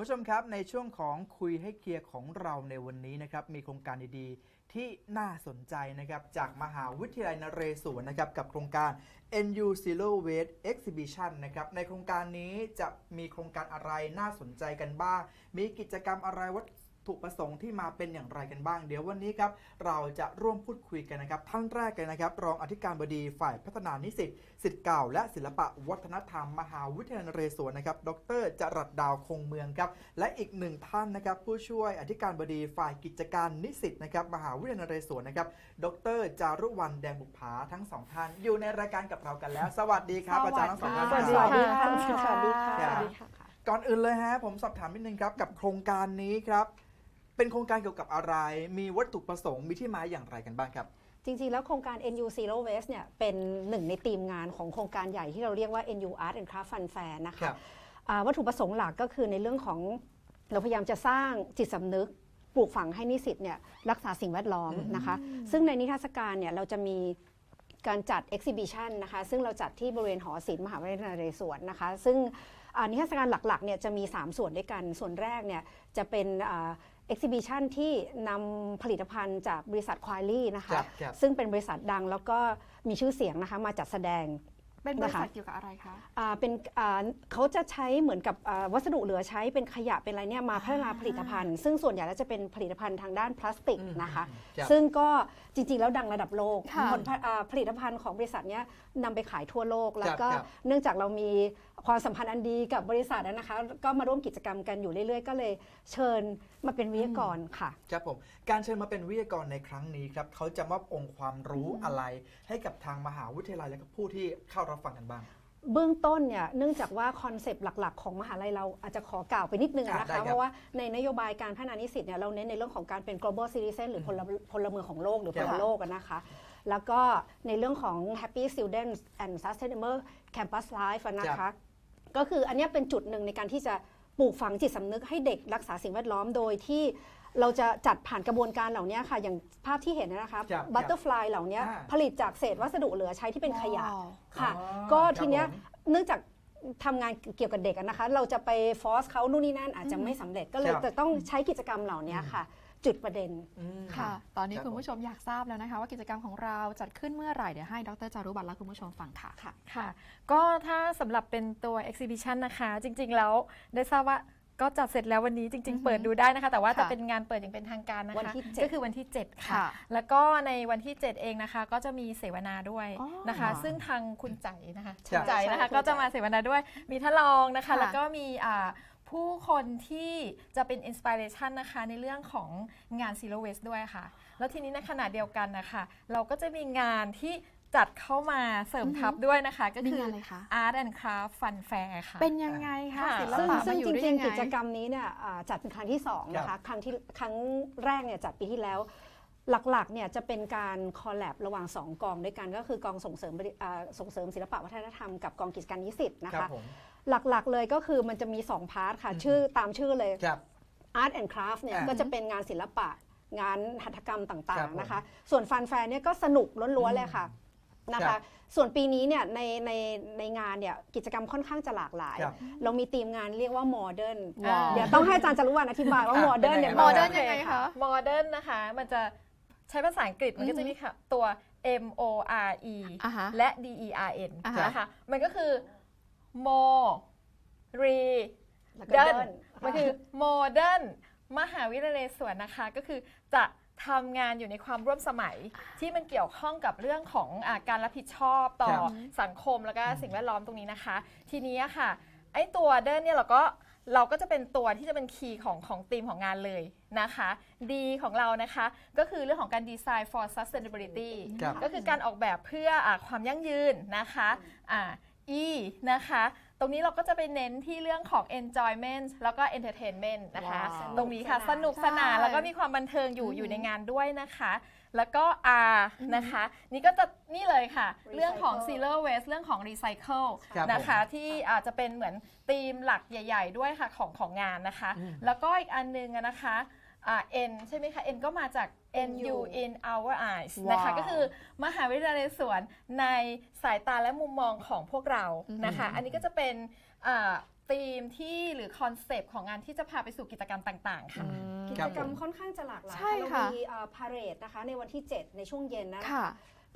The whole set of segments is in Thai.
ผู้ชมครับในช่วงของคุยให้เคลียร์ของเราในวันนี้นะครับมีโครงการดีๆ ที่น่าสนใจนะครับจากมหาวิทยาลัยนเรศวรนะครับกับโครงการ NU Zero Waste Exhibition นะครับในโครงการนี้จะมีโครงการอะไรน่าสนใจกันบ้าง มีกิจกรรมอะไรวัต ถุประสงค์ที่มาเป็นอย่างไรกันบ้าง เดี๋ยววันนี้ครับเราจะร่วมพูดคุยกันนะครับ ท่านแรกเลยนะครับ รองอธิการบดีฝ่ายพัฒนานิสิตสิทธิ์เก่า และศิลปะวัฒนธรรม มหาวิทยาลัยนเรศวรนะครับ ดรจรัสดาวคงเมืองครับ และอีกหนึ่งท่านนะครับ ผู้ช่วยอธิการบดีฝ่ายกิจการนิสิตนะครับมหาวิทยาลัยนเรศวรนะครับ ดรจารุวรรณแดงบุภาทั้งสองท่านอยู่ในรายการกับเรากันแล้ว สวัสดีครับอาจารย์ทั้งสองท่านสวัสคดีรับค่ะสวัสดีค่ะครับสวัสดีค่ะก่อนอื่นเลยฮะผมสอบถามนิดนึงครับกับโครงการนี้ครับ เป็นโครงการเกี่ยวกับอะไร มีวัตถุประสงค์ มีที่มาอย่างไรกันบ้างครับ จริง ๆ แล้วโครงการ NU Zero Waste เนี่ยเป็นหนึ่งในทีมงานของโครงการใหญ่ที่เราเรียกว่า NU Art and Craft Fun Fair นะครัคะบอ่าวัตถุประสงค์หลักก็คือในเรื่องของเราพยายามจะสร้างจิตสำนึกปลูกฝังให้นิสิตเนี่ยรักษาสิ่งแวดล้อมอืมนะคะ ซึ่งในนิทรรศการเนี่ยเราจะมีการจัด exhibition นะคะ ซึ่งเราจัดที่บริเวณหอศิลป์มหาวิทยาลัยนเรศวรนะคะ ซึ่งอ่านิทรรศการหลักๆเนี่ยจะมี 3 ส่วนด้วยกัน ส่วนแรกเนี่ยจะเป็นอ่า exhibition ที่นำผลิตภัณฑ์จากบริษัทควายลี่นะครัคะบครับ ซึ่งเป็นบริษัทดังแล้วก็มีชื่อเสียงนะคะมาจัดแสดง เป็นบริษัทนะคะเกี่ยวกับอะไรคะอ่าเป็นอ่าเขาจะใช้เหมือนกับอ่าวัสดุเหลือใช้เป็นขยะเป็นอะไรเนี่ยมาพัฒนาผลิตภัณฑ์ ซึ่งส่วนใหญ่แล้วจะเป็นผลิตภัณฑ์ทางด้านพลาสติกอืมนะคะครับซึ่งก็จริงๆ แล้วดังระดับโลกค่ะผลผอ่าผลิตภัณฑ์ของบริษัทเนี้ยนำไปขายทั่วโลก แล้วก็ครับเนื่องจากเรามีความสัมพันธ์อันดีกับบริษัทนะคะ ก็มาร่วมกิจกรรมกันอยู่เรื่อยๆ ก็เลยเชิญมาเป็นวิทยากรค่ะครับผมการเชิญมาเป็นวิทยากรในครั้งนี้ครับเขาจะมอบองค์ความรู้อะไร ให้กับทางมหาวิทยาลัยและก็ผู้ที่เข้ารับฟังกันบ้าง เบื้องต้นเนี่ยเนื่องจากว่าคอนเซปต์หลัก ๆ ของมหาลัยเราอาจจะขอกล่าวไปนิดนึงอะนะได้ครัคะบเพราะว่าในนโยบายการพัฒนานิสิตเนี่ยเราเน้นในเรื่องของการเป็น global citizen หรือพลพลเมืองของโลกหรือครัพบลโลกอะนะคะ แล้วก็ในเรื่องของ happy students and sustainable campus life อะนะคะ ก็คืออันเนี้ยเป็นจุดหนึ่งในการที่จะปลูกฝังจิตสำนึกให้เด็กรักษาสิ่งแวดล้อมโดยที่ เราจะจัดผ่านกระบวนการเหล่านี้ค่ะ อย่างภาพที่เห็นนะคะครับบัตเตอร์ฟลายเหล่านี้อ่าผลิตจากเศษวัสดุเหลือใช้ที่เป็นขยะว้าว ค่ะ อ๋อก็ครับทีเนี้ยผมเนื่องจากทำงานเกี่ยวกับเด็กอะนะคะ เราจะไปฟอร์สเขานู่นนี่นั่นอาจจะไม่สำเร็จก็เลยครับ จะต้องใช้กิจกรรมเหล่านี้ค่ะ จุดประเด็น อืม ค่ะ ตอนนี้ครับคุณผู้ชมอยากทราบแล้วนะคะ ว่ากิจกรรมของเราจัดขึ้นเมื่อไหร่ เดี๋ยวให้ดรจารุบัตรและคุณผู้ชมฟังค่ะ ค่ะ ก็ถ้าสำหรับเป็นตัว exhibition นะคะ จริงๆ แล้วได้ทราบว่า ก็จัดเสร็จแล้ววันนี้จริงอือฮึๆเปิดดูได้นะคะ แต่ว่าค่ะจะเป็นงานเปิดอย่างเป็นทางการนะคะวันที่7ก็คือวันที่7ค่ะค่ะ แล้วก็ในวันที่ 7 เองนะคะ ก็จะมีเสวนาด้วยอ๋อนะคะ ซึ่งทางคุณใจนะคะใช่คุณใจนะคะใช่ก็จะมาเสวนาด้วย มีท่านรองนะคะค่ะแล้วก็มีอ่าผู้คนที่จะเป็นอินสปิเรชันนะคะในเรื่องของงาน Zero Waste ด้วยค่ะ แล้วทีนี้ในขณะเดียวกันนะคะ เราก็จะมีงานที่ จัดเข้ามาเสริมทับด้วยนะคะ ก็มีคืงานออะไรคะ Art and Craft Fun Fair ค่ะ เป็นยังไงคะค่ะ ศิลซึ่งปะซึ่มางอยู่จได้ริยังงไงๆกิจกรรมนี้เนี่ยอ่าจัดเป็นครั้งที่สองนะครัคะบ ครั้งที่ครั้งแรกเนี่ยจัดปีที่แล้ว หลักๆเนี่ยจะเป็นการคอลแลบระหว่าง 2 กองด้วยกันก็คือกองส่งเสริมบริอ่าส่งเสริมศิลปะวัฒนธรรมกับกองกิจการนิสิตนะครัคะ บผมหลักๆเลยก็คือมันจะมี 2 พาร์ทค่ะอืมชื่อตามชื่อเลย ครับ Art and Craft เนี่ยอ่าก็จะเป็นงานศิลปะงานหัตถกรรมต่าครังบผมๆนะคะ ส่วนฟันแฟร์เนี่ยก็สนุกล้วนๆเลยค่ะ นะครัคะ บส่วนปีนี้เนี่ยในในในงานเนี่ยกิจกรรมค่อนข้างจะหลากหลาย ครับ เรามีธีมงานเรียกว่าโมเดิร์นว้าว เดี๋ยวต้องให้อาจารย์จารุวรรณอธิบายว่าอะโมเดิร์นเป็นเนี่ยยังไงโมบ้างเดิร์นยังไงคะ โมเดิร์นนะคะ มันจะใช้ภาษาอังกฤษมันก็จะมีค่ะตัว M O R E อ่าฮะ และ D E R N อ่าฮะ นะคะ มันก็คือ mo re แล้วก็เดิเดินนมันคือโมเดิร์นมหาวิทยาลัยสวนนะคะ ก็คือจะ ทำงานอยู่ในความร่วมสมัยที่มันเกี่ยวข้องกับเรื่องของอาการรับผิดชอบต่อครับ สังคมแล้วก็สิ่งแวดล้อมตรงนี้นะคะ ทีนี้อะค่ะ ไอ้ตัวเดินเนี่ยเราก็เราก็จะเป็นตัวที่จะเป็นคีย์ของของธีมของงานเลยนะคะดีของเรานะคะ ก็คือเรื่องของการดีไซน์ for sustainability ครับ ก็คือการออกแบบเพื่ออาความยั่งยืนนะคะอ่า E นะคะ ตรงนี้เราก็จะไปเน้นที่เรื่องของ enjoyment แล้วก็ entertainment นะคะ ว้าว ตรงนี้ค่ะสนุกสนานใช่แล้วก็มีความบันเทิงอยู่อือหืออยู่ในงานด้วยนะคะ แล้วก็ R อือหือนะคะ นี่ก็จะนี่เลยค่ะ Recycle เรื่องของ zero waste เรื่องของ recycle ครับนะคะที่อาจจะเป็นเหมือนธีมหลักใหญ่ ๆ ด้วยค่ะของของงานนะคะ อืม แล้วก็อีกอันนึงอะนะคะ อ่า N ใช่ไหมคะ N ก็มาจาก NU in our eyes นะคะว้าวก็คือมหาวิทยาลัยสวนในสายตาและมุมมองของพวกเรานะคะอืมอันนี้ก็จะเป็นอ่าธีมที่หรือคอนเซปต์ของงานที่จะพาไปสู่กิจกรรมต่าง ๆ ค่ะ กิครัจบกรรมผมค่อนข้างจะหลากหลายใช่เราค่ะมีพาเรดนะคะในวันที่ 7 ในช่วงเย็นนะค่ะ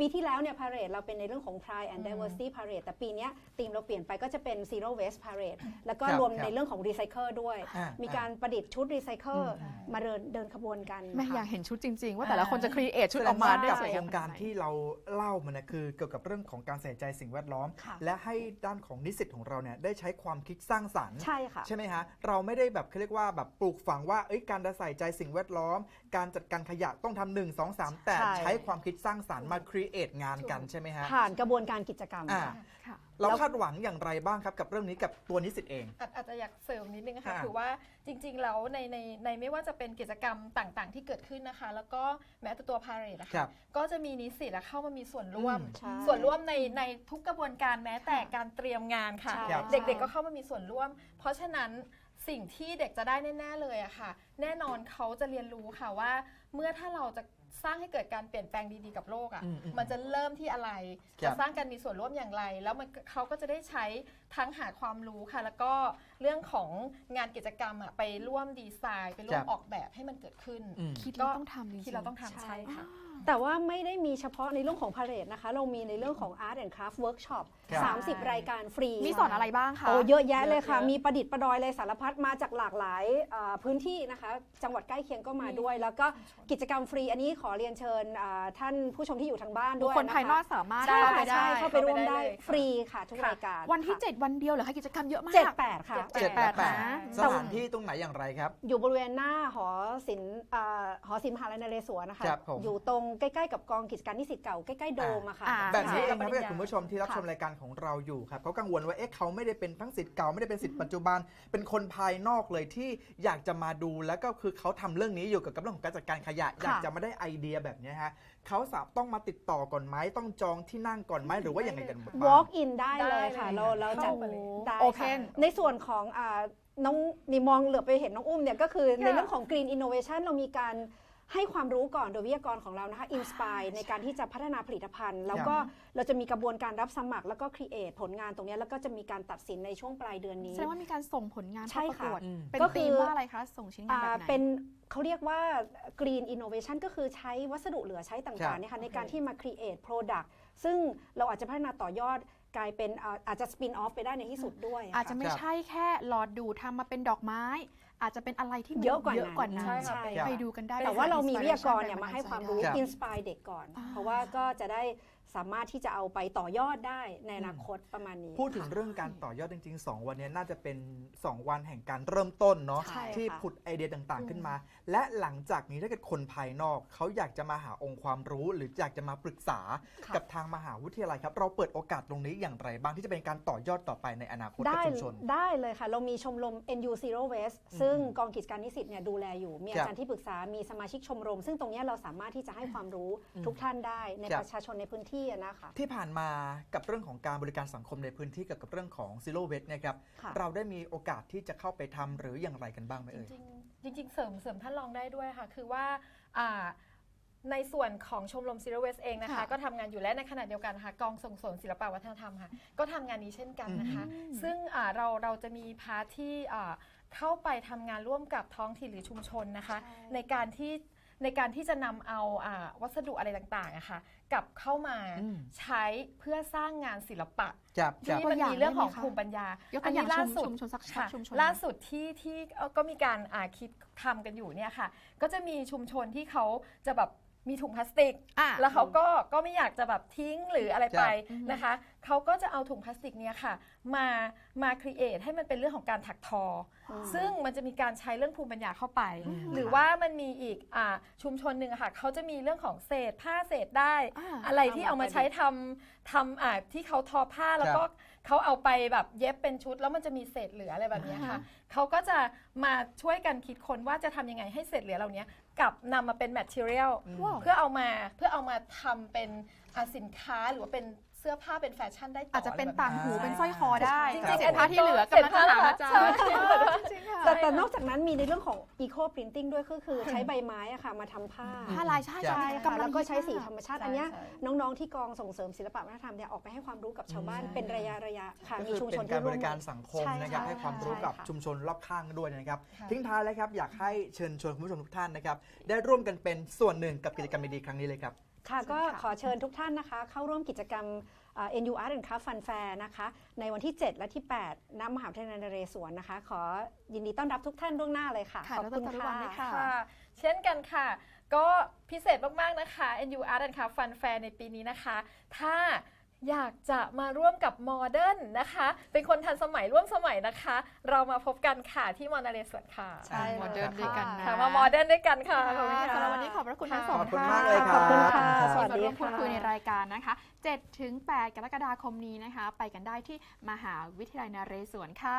ปีที่แล้วเนี่ยพาเรดเราเป็นในเรื่องของ Pride and อืม Diversity Parade แต่ปีเนี้ยธีมเราเปลี่ยนไปก็จะเป็น Zero Waste Parade แล้วก็ครับรวมครับในเรื่องของ Recycle ด้วยอ่ามีการประดิษฐ์ชุด Recycle อืมมาเดินเดินขบวนกันแม่ค่ะอยากเห็นชุดจริง ๆ ว่าแต่ละคนจะครีเอทชุดแสออกมาได้กับสวยโคงามรงการขนดไหนที่เราเล่ามันนะคือเกี่ยวกับเรื่องของการใส่ใจสิ่งแวดล้อมค่ะและให้ด้านของนิสิตของเราเนี่ยได้ใช้ความคิดสร้างสรรค์ใช่ค่ะใช่ไหมฮะเราไม่ได้แบบเขาเรียกว่าแบบปลูกฝังว่าเอ้ยการจะใส่ใจสิ่งแวดล้อม การจัดการขยะต้องทำหนึ่งสองสามแต่ใช่ใช้ความคิดสร้างสรรค์มาครีเอทงานกันใช่ไหมฮะผ่านกระบวนการกิจกรรมอ่าค่ะ ค่ะ เราคาดหวังอย่างไรบ้างครับกับเรื่องนี้กับตัวนิสิตเอง อาจอาจจะอยากเสริมนิดนึงนะคะค่ะคือว่าจริงๆแล้วในในในไม่ว่าจะเป็นกิจกรรมต่างๆ ที่เกิดขึ้นนะคะ แล้วก็แม้แต่ตัวพาเรดนะครัคะบก็จะมีนิสิตอะเข้ามามีส่วนร่วม อืม ใช่ ส่วนร่วมในในทุกกระบวนการแม้แต่การเตรียมงานค่ะ ใช่ครับเด็กๆก็เข้ามามีส่วนร่วม เพราะฉะนั้น สิ่งที่เด็กจะได้แน่ๆเลยอะค่ะ แน่นอนเขาจะเรียนรู้ค่ะว่า เมื่อถ้าเราจะสร้างให้เกิดการเปลี่ยนแปลงดีๆกับโลกอะอืมอืมมันจะเริ่มที่อะไร ครับจะสร้างการมีส่วนร่วมอย่างไร แล้วมันเขาก็จะได้ใช้ทั้งหาความรู้ค่ะ แล้วก็เรื่องของงานกิจกรรมอะไปร่วมดีไซน์ ไปร่วครัมบออกแบบให้มันเกิดขึ้นอืมคิดแล้วต้องทำจริงๆ ที่เราต้องทำใช่ใช่ค่ะ แต่ว่าไม่ได้มีเฉพาะในเรื่องของพาเรดนะคะ เรามีในเรื่องของ Art and Craft Workshop ครับ 30 รายการฟรี มีสอนอะไรบ้างคะ โอ้เยอะแยะเลยค่ะเยอะๆมีประดิษฐ์ประดอยเลยสารพัดมาจากหลากหลายเอ่อพื้นที่นะคะ จังหวัดใกล้เคียงก็มาด้วย แล้วก็กิจกรรมฟรีอันนี้ขอเรียนเชิญอ่าท่านผู้ชมที่อยู่ทางบ้านบุด้ควยคลภายนอกะะสามารถใช่เข้าไปค่ะได้ ใช่เข้าไปร่วมได้เข้าไปได้เลยค่ะฟรีค่ะทุกค่ะ รายการวันที่ ค่ะ7 วันเดียวเหรอคะกิจกรรมเยอะมาก เจ็ดแปดค่ะ เจ็เจ็ดดแปดแปดนะสถานที่ตรงไหนอย่างไรครับ อยู่บริเวณหน้าหอศิลป์อ่าหอศิลป์มหาลัยนเรศวรนะคะ ครับผมอยู่ตรงใกล้ๆกับกองกิจการนิสิตเก่าใกล้ๆโดมอะค่ะอ่า แบบนี้เองค่ะครับให้คุณผู้ชมที่รับค่ะชมรายการของเราอยู่ครับเขากังวลว่าเอ๊ะเขาไม่ได้เป็นทั้งสิทธิ์เก่าไม่ได้เป็นสิทธิ์ปัจจุบัน เป็นคนภายนอกเลยที่อยากจะมาดูแล้วก็คือเขาทำเรื่องนี้อยู่เกี่ยวกับเรื่องของการจัดการขยะอยากจะมาได้ไอเดียแบบเนี้ยฮะเขาสามต้องมาติดต่อก่อนไหมต้องจองที่นั่งก่อนไหมหรือว่าอย่างไรกันบ้าง walk in ได้เลยค่ะได้เลยเราเราจะเข้าไปเลยได้โอค่ะเพนในส่วนของอ่าน้องนี่มองเหลือไปเห็นน้องอุ้มเนี่ยก็คือในค่ะเรื่องของ Green Innovation เรามีการ ให้ความรู้ก่อนโดยวิทยากรของเรานะคะ Inspire ในการที่จะพัฒนาผลิตภัณฑ์ แล้วก็เราจะมีกระบวนการรับสมัคร แล้วก็ create ผลงานตรงเนี้ยแล้วก็จะมีการตัดสินในช่วงปลายเดือนนี้แสดงว่ามีการส่งผลงานใช่เข้าประค่ะกวดอืมเป็นก็คือธีมว่าอะไรคะส่งชิ้นงานอ่าแบบไหนเป็นเขาเรียกว่า Green Innovation ก็คือใช้วัสดุเหลือใช้ครัต่างบๆเนี่ยค่ะในการที่มา create product ซึ่งเราอาจจะพัฒนาต่อยอดกลายเป็นอ่าอาจจะ spin off ไปได้ในที่สุดด้วย อาจจะไม่ครับใช่แค่หลอดดูดทำมาเป็นดอกไม้ อาจจะเป็นอะไรที่มันเยอะกว่าเยอะกว่านั้นั้นนใช่ครับไปดูกันได้แต่ว่าเรามีวิทยากรป็เนี่ยแงมาให้ความบันรู้ดลใจครับอินสปายเด็กก่อนอ่าเพราะว่าก็จะได้ สามารถที่จะเอาไปต่อยอดได้ในอนาคตประมาณนี้ พูดถึงเรื่องการต่อยอดจริง ๆ 2 วันนี้น่าจะเป็น 2 วันแห่งการเริ่มต้นเนาะใช่ที่ค่ะผุดไอเดียต่างๆขึ้นมา และหลังจากนี้ถ้าเกิดคนภายนอก เขาอยากจะมาหาองค์ความรู้ หรืออยากจะมาปรึกษาค่ะกับทางมหาวิทยาลัยครับ เราเปิดโอกาสตรงนี้อย่างไรบ้างที่จะเป็นการต่อยอดต่อไปในอนาคตกับได้ชุมชนได้เลยค่ะ เรามีชมรม NU Zero Waste อืมซึ่งกองกิจการนิสิตเนี่ยดูแลอยู่มีคอารับจารย์ที่ปรึกษามีสมาชิกชมรม ซึ่งตรงเนี้ยเราสามารถที่จะให้ความรู้อืมทุกท่านได้ในครับประชาชนในพื้นที่อะนะคะ ที่ผ่านมากับเรื่องของการบริการสังคมในพื้นที่เกี่ยวกับเรื่องของ Zero Waste เนะครับค่ะเราได้มีโอกาสที่จะเข้าไปทำหรืออย่างไรกันบ้างไหมจเอ่ยริงๆจริง ๆ เสริมเสริมท่านรองได้ด้วยค่ะ คือว่าอ่าในส่วนของชมรม Zero Waste เองนะคะ ค่ะก็ทำงานอยู่และในขณะเดียวกันค่ะกองส่งเสริมศิลปวัฒนธรรมค่ะ ก็ทำงานนี้เช่นกันนะคะ อืม ซึ่งอ่าเราเราจะมีพาร์ทที่อ่าเข้าไปทำงานร่วมกับท้องถิ่นหรือชุมชนนะคะในการที่ ในการที่จะนำเอาอ่าวัสดุอะไรต่างๆอะค่ะกลับเข้ามาอืม ใช้เพื่อสร้างงานศิลปะครับครับ ที่มันมีเรื่องของภูมิปัญญายกตัวอย่างนนี้ล่าสุดชุมชนสักค่ะชุมชน ล่าสุดที่ที่เอ่อก็มีการอ่าคิดทำกันอยู่เนี่ยค่ะ ก็จะมีชุมชนที่เขาจะแบบ มีถุงพลาสติก อะ แล้วเขาก็ก็ไม่อยากจะแบบทิ้งหรืออะไรไปอืมนะคะ เขาก็จะเอาถุงพลาสติกเนี่ยค่ะ มามาครีเอทให้มันเป็นเรื่องของการถักทออมซึ่งมันจะมีการใช้เรื่องภูมิปัญญาเข้าไปอืมหรือว่ามันมีอีกอ่าชุมชนหนึ่งอะค่ะเขาจะมีเรื่องของเศษผ้าเศษได้ อ่าอะไรที่เอามาใช้ทำทำอ่าที่เขาทอผ้าแล้วก็เขาเอาไปแบบเย็บเป็นชุด แล้วมันจะมีเศษเหลืออะไรแบบเนี้ยค่ะเขาก็จะมาช่วยกันคิดค้นว่าจะทำยังไงให้เศษเหลือเหล่านี้ กลับนำมาเป็นแมทเทียลอืมว้าว เพื่อเอามาเพื่อเอามาทำเป็นอ่าสินค้าหรือว่าเป็นเสื้อผ้าเป็นแฟชั่นได้ต่ออาจจะเป็นไรแบบต่างหูเป็นสร้อยคอได้จริงๆ เศษผ้าที่เหลือกำลังจะถามอาจารย์ใช่จริงค่ะ แต่แต่นอกจากนั้นมีในเรื่องของ eco printing ด้วยก็คือใช้ใบไม้อะค่ะมาทำผ้าผ้าลายใช่ใช่กำค่ะลัแล้งวก็ใช้สีธรรมชาติใช่อันเนี้ยใช่น้องๆที่กองส่งเสริมศิลปะวัฒนธรรมเนี่ยออกไปให้ความรู้กับชาวบ้านใช่เป็นระยะระยะค่ะก็มีคือชุมชเป็นนที่การบร่วม ริการสังคมใช่นะครับค่ะให้ความรู้กับใช่ค่ะ ชุมชนรอบข้างด้วยนะครับค่ะทิ้งท้ายเลยครับอยากให้เชิญชวนคุณผู้ชมทุกท่านนะครับได้ร่วมกันเป็นส่วนหนึ่งกับกิจกรรมดีๆครั้งนี้เลยครับ ค่ะก็เชิญค่ะขอเชิญทุกท่านนะคะ เข้าร่วมกิจกรรมอ่า NU Art and Craft Fun Fair นะคะ ในวันที่ 7 และที่ 8ณมหาวิทยาลัยนเรศวรนะคะ ขอยินดีต้อนรับทุกท่านล่วงหน้าเลยค่ะค่ะขอบคุณดรจารุวรรณด้วยค่ะค่ะ เช่นกันค่ะ ก็พิเศษมาก ๆ นะคะ NU Art and Craft Fun Fair ในปีนี้นะคะ ถ้า อยากจะมาร่วมกับโมเดิร์นนะคะ เป็นคนทันสมัยร่วมสมัยนะคะ เรามาพบกันค่ะที่มอนาเลสวนค่ะใช่โมเดิร์นด้วยกันนะค่ะมาโมเดิร์นด้วยกันค่ะขอบคุณค่ะค่ะสำหรับวันนี้ขอบพระคุณทั้งสองขอบคุณท่านมากเลยครับขอบคุณค่ะขอบสคุณวัสมาดีร่วมพูดค่ะคุยในรายการนะคะ7ถึง8กรกฎาคมนี้นะคะ ไปกันได้ที่มหาวิทยาลัยนเรศวรค่ะ